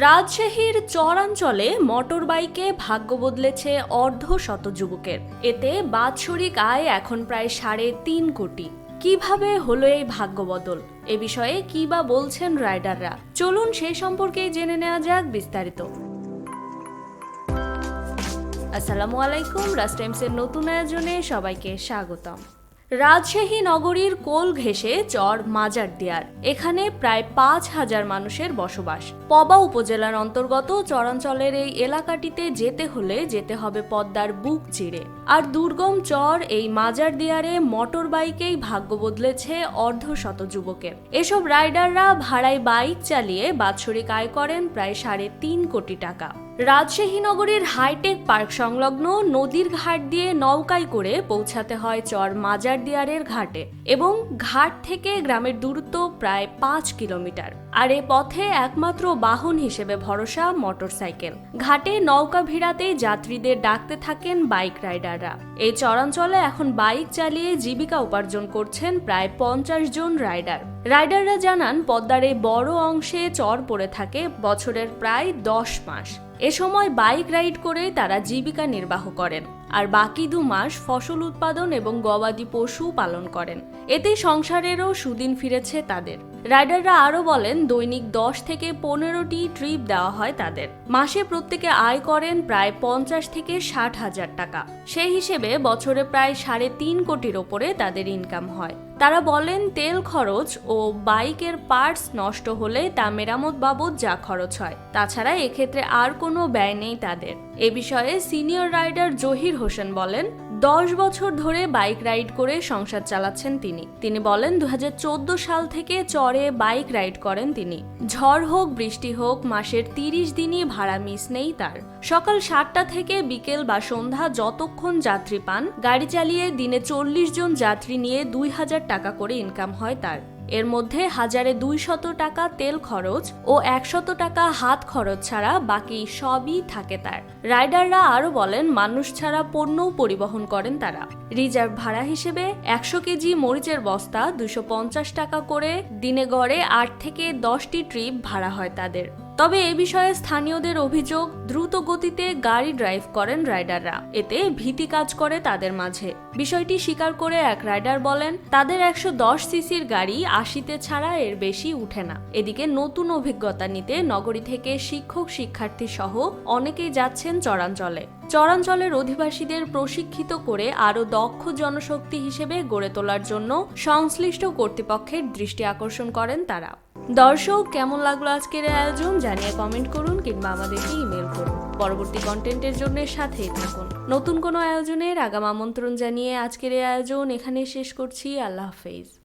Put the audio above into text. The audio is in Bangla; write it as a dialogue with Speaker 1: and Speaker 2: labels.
Speaker 1: রাজশাহীর চরাঞ্চলে মোটর বাইকে ভাগ্য বদলেছে অর্ধ শত যুবকের। এতে বাৎসরিক আয় এখন প্রায় সাড়ে তিন কোটি। কীভাবে হলো এই ভাগ্য বদল? এ বিষয়ে কি বা বলছেন রাইডাররা? চলুন সে সম্পর্কে জেনে নেওয়া যাক বিস্তারিত। আসসালামু আলাইকুম রাজ টাইমসের নতুন আয়োজনে সবাইকে স্বাগতম। রাজশাহী নগরীর কোল ঘেঁষে চর মাজার দিয়ার। এখানে প্রায় পাঁচ হাজার মানুষের বসবাস। পবা উপজেলার অন্তর্গত চরাঞ্চলের এই এলাকাটিতে যেতে হলে যেতে হবে পদ্মার বুক চিড়ে। আর দুর্গম চর এই মাজার দিয়ারে মোটর বাইকেই ভাগ্য বদলেছে অর্ধ শত যুবকের এসব রাইডাররা ভাড়ায় বাইক চালিয়ে বাৎসরিক আয় করেন প্রায় সাড়ে তিন কোটি টাকা। রাজশাহী নগরীর হাইটেক পার্ক সংলগ্ন নদীর ঘাট দিয়ে নৌকায় করে পৌঁছাতে হয় চর মাজার দিয়ারের ঘাটে এবং ঘাট থেকে গ্রামের দূরত্ব প্রায় পাঁচ কিলোমিটার। আর এ পথে একমাত্র বাহন হিসেবে ভরসা মোটরসাইকেল। ঘাটে নৌকা ভিড়াতে যাত্রীদের ডাকতে থাকেন বাইক রাইডাররা। এই চরাঞ্চলে এখন বাইক চালিয়ে জীবিকা উপার্জন করছেন প্রায় পঞ্চাশ জন রাইডার। রাইডাররা জানান, পদ্মার এই বড় অংশে চর পড়ে থাকে বছরের প্রায় দশ মাস। এ সময় বাইক রাইড করে তারা জীবিকা নির্বাহ করেন আর বাকি দু মাস ফসল উৎপাদন এবং গবাদি পশু পালন করেন। এতে সংসারেরও সুদিন ফিরেছে তাদের। রাইডাররা আরও বলেন, দৈনিক দশ থেকে পনেরোটি ট্রিপ দেওয়া হয় তাদের। মাসে প্রত্যেকে আয় করেন প্রায় পঞ্চাশ থেকে ষাট হাজার টাকা। সেই হিসেবে বছরে প্রায় সাড়ে তিন কোটির ওপরে তাদের ইনকাম হয়। তারা বলেন তেল খরচ ও বাইকের পার্টস নষ্ট হলে তা মেরামত বাবদ যা খরচ হয়। তাছাড়া এক্ষেত্রে আর কোনো ব্যয় নেই তাদের। এ বিষয়ে সিনিয়র রাইডার জহির হোসেন বলেন দশ বছর ধরে বাইক রাইড করে সংসার চালাচ্ছেন তিনি। তিনি বলেন দু হাজার চোদ্দ সাল থেকে চরে বাইক রাইড করেন তিনি। ঝড় হোক, বৃষ্টি হোক, মাসের তিরিশ দিনই ভাড়া মিস নেই তার। সকাল সাতটা থেকে বিকেল বা সন্ধ্যা যতক্ষণ যাত্রী পান, গাড়ি চালিয়ে দিনে চল্লিশ জন যাত্রী নিয়ে দুই হাজার টাকা করে ইনকাম হয় তার। এর মধ্যে হাজারে দুই শত টাকা তেল খরচ ও একশত টাকা হাত খরচ ছাড়া বাকি সবই থাকে তার। রাইডাররা আরও বলেন, মানুষ ছাড়া পণ্যও পরিবহন করেন তারা। রিজার্ভ ভাড়া হিসেবে একশো কেজি মরিচের বস্তা দুশো টাকা করে দিনে গড়ে আট থেকে দশটি ট্রিপ ভাড়া হয় তাদের। তবে এ বিষয়ে স্থানীয়দের অভিযোগ, দ্রুত গতিতে গাড়ি ড্রাইভ করেন রাইডাররা। এতে ভীতি কাজ করে তাদের মাঝে। বিষয়টি স্বীকার করে এক রাইডার বলেন, তাদের একশো দশ সিসির গাড়ি আশিতে ছাড়া এর বেশি উঠে না। এদিকে নতুন অভিজ্ঞতা নিতে নগরী থেকে শিক্ষক, শিক্ষার্থী সহ অনেকেই যাচ্ছেন চরাঞ্চলে। চরাঞ্চলের অধিবাসীদের প্রশিক্ষিত করে আরও দক্ষ জনশক্তি হিসেবে গড়ে তোলার জন্য সংশ্লিষ্ট কর্তৃপক্ষের দৃষ্টি আকর্ষণ করেন তারা। দর্শক, কেমন লাগল আজকের আয়োজন? জানিয়ে কমেন্ট করুন কিংবা আমাদেরকে ইমেল করুন। পরবর্তী কন্টেন্টের জন্য সাথেই থাকুন। নতুন কোনো আয়োজনের আগাম আমন্ত্রণ জানিয়ে আজকের এই আয়োজন এখানে শেষ করছি। আল্লাহ হাফেজ।